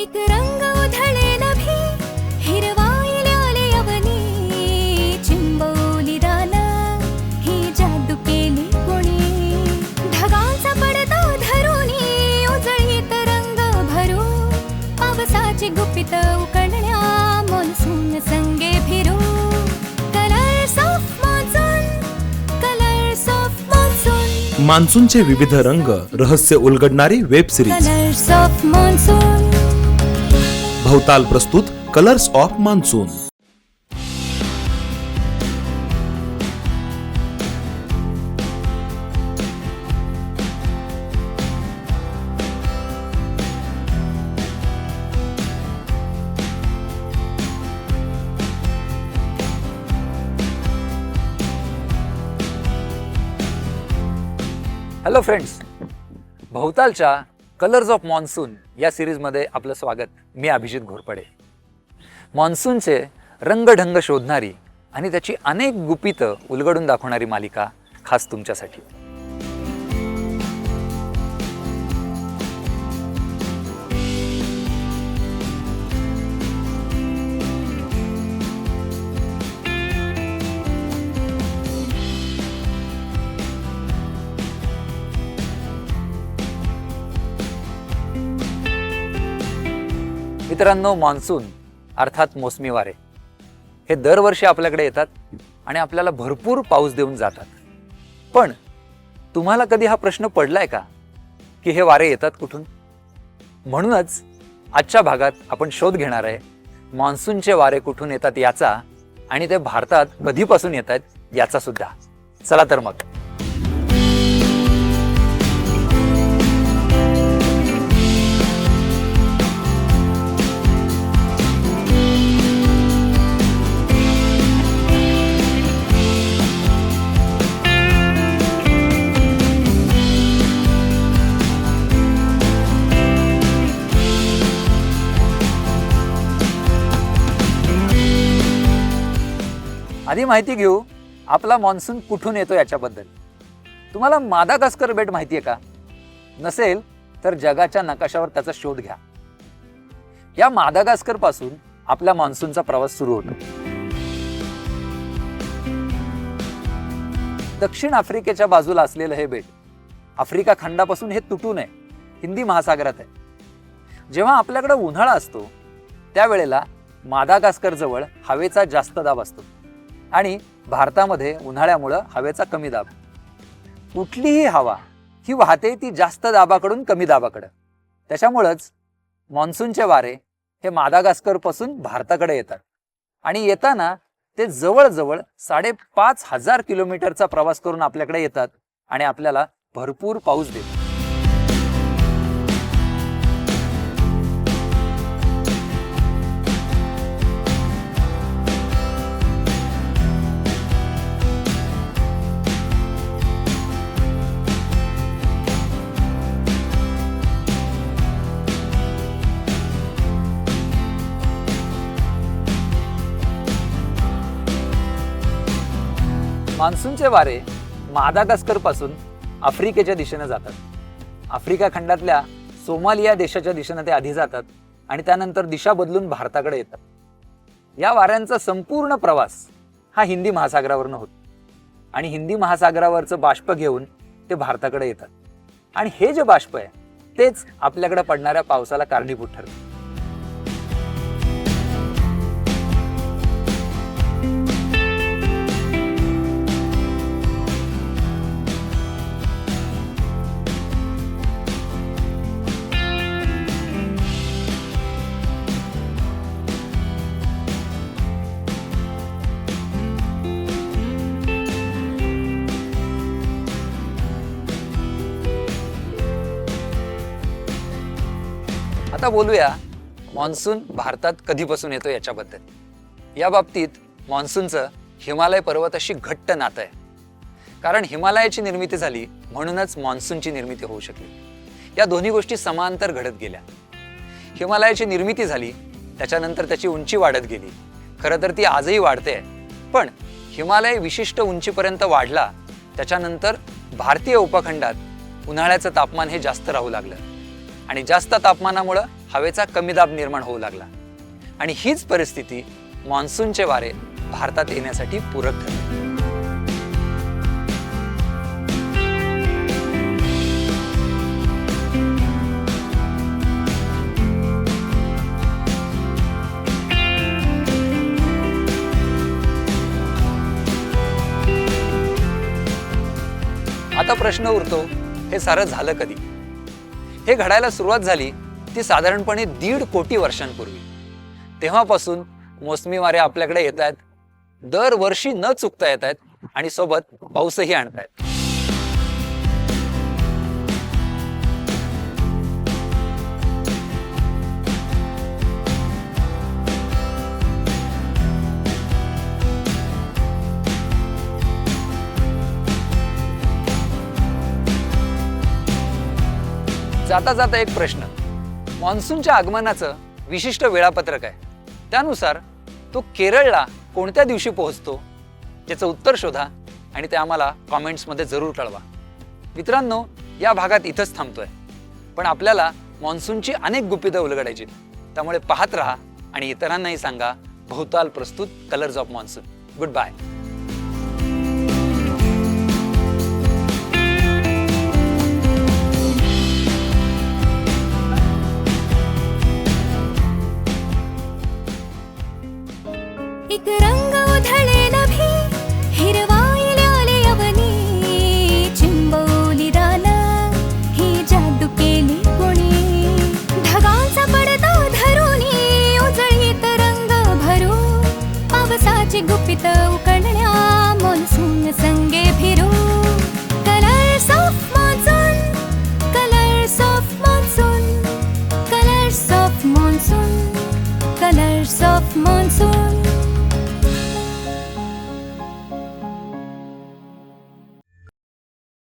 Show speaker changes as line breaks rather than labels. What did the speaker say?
एक रंग उधळे नभी हिरवाईले आले अवनी चिंबवली दान ही जादू केली कोणी. ढगांचा पडदा धरुनी उजळीत रंग भरू पावसाची गुपित उकळण्या मान्सून संगे फिरू colours of monsoon colours of monsoon
मान्सूनचे विविध रंग रहस्य उलगडणारी web series.
Colours of monsoon
Bhavtal प्रस्तुत colours of monsoon
hello friends भोवतालच्या कलर्स ऑफ मॉन्सून या सिरीजमध्ये आपलं स्वागत. मी अभिजित घोरपडे. मॉन्सूनचे रंगढंग शोधणारी आणि त्याची अनेक गुपितं उलगडून दाखवणारी मालिका खास तुमच्यासाठी. मित्रांनो मान्सून अर्थात मोसमी वारे हे दरवर्षी आपल्याकडे येतात आणि आपल्याला भरपूर पाऊस देऊन जातात. पण तुम्हाला कधी हा प्रश्न पडलाय का? की हे वारे येतात कुठून? म्हणूनच आजच्या भागात आपण शोध घेणार आहे मान्सूनचे वारे कुठून येतात याचा आणि ते भारतात कधीपासून येत आहेत याचा सुद्धा. चला तर मग. आधी माहिती घेऊ आपला मान्सून कुठून येतो याच्याबद्दल. तुम्हाला मादागास्कर बेट माहिती आहे का? नसेल तर जगाच्या नकाशावर त्याचा शोध घ्या. या मादागास्करपासून आपल्या मान्सूनचा प्रवास सुरू होतो. दक्षिण आफ्रिकेच्या बाजूला असलेलं हे बेट आफ्रिका खंडापासून हे तुटून आहे. हिंदी महासागरात आहे. जेव्हा आपल्याकडे उन्हाळा असतो त्यावेळेला मादागास्कर जवळ हवेचा जास्त दाब असतो. आणि भारतामध्ये उन्हाळ्यामुळं हवेचा कमी दाब. कुठलीही हवा ही वाहते ती जास्त दाबाकडून कमी दाबाकडं. त्याच्यामुळंच मान्सूनचे वारे हे मादागास्करपासून भारताकडे येतात. आणि येताना ते जवळजवळ साडेपाच हजार किलोमीटरचा प्रवास करून आपल्याकडे येतात आणि आपल्याला भरपूर पाऊस देतात. मान्सूनचे वारे मादागास्करपासून आफ्रिकेच्या दिशेनं जातात. आफ्रिका खंडातल्या सोमालिया देशाच्या दिशेनं ते आधी जातात आणि त्यानंतर दिशा बदलून भारताकडे येतात. या वाऱ्यांचा संपूर्ण प्रवास हा हिंदी महासागरावरनं होतो. आणि हिंदी महासागरावरचं बाष्प घेऊन ते भारताकडे येतात. आणि हे जे बाष्प आहे तेच आपल्याकडे पडणाऱ्या पावसाला कारणीभूत ठरतं. आता बोलूया मान्सून भारतात कधीपासून येतो याच्याबद्दल. या बाबतीत मान्सूनचं हिमालय पर्वताशी घट्ट नातं आहे. कारण हिमालयाची निर्मिती झाली म्हणूनच मान्सूनची निर्मिती होऊ शकली. या दोन्ही गोष्टी समांतर घडत गेल्या. हिमालयाची निर्मिती झाली त्याच्यानंतर त्याची उंची वाढत गेली. खरं तर ती आजही वाढते पण हिमालय विशिष्ट उंचीपर्यंत वाढला त्याच्यानंतर भारतीय उपखंडात उन्हाळ्याचं तापमान हे जास्त राहू लागलं. आणि जास्त तापमानामुळं हवेचा कमी दाब निर्माण होऊ लागला. आणि हीच परिस्थिती मान्सूनचे वारे भारतात येण्यासाठी पूरक ठरली. आता प्रश्न उरतो हे सारं झालं कधी? हे घडायला सुरुवात झाली ती साधारणपणे दीड कोटी वर्षांपूर्वी. तेव्हापासून मोसमी वारे आपल्याकडे येत आहेत दरवर्षी न चुकता येत आहेत आणि सोबत पाऊसही आणतायत. जाता जाता एक प्रश्न. मान्सूनच्या आगमनाचं विशिष्ट वेळापत्रक आहे. त्यानुसार तो केरळला कोणत्या दिवशी पोहोचतो? त्याचं उत्तर शोधा आणि ते आम्हाला कॉमेंट्समध्ये जरूर कळवा. मित्रांनो या भागात इथंच थांबतोय. पण आपल्याला मान्सूनची अनेक गुपितं उलगडायची त्यामुळे पाहत राहा आणि इतरांनाही सांगा भोवताल प्रस्तुत colours of monsoon good bye வைக்கிறாங்க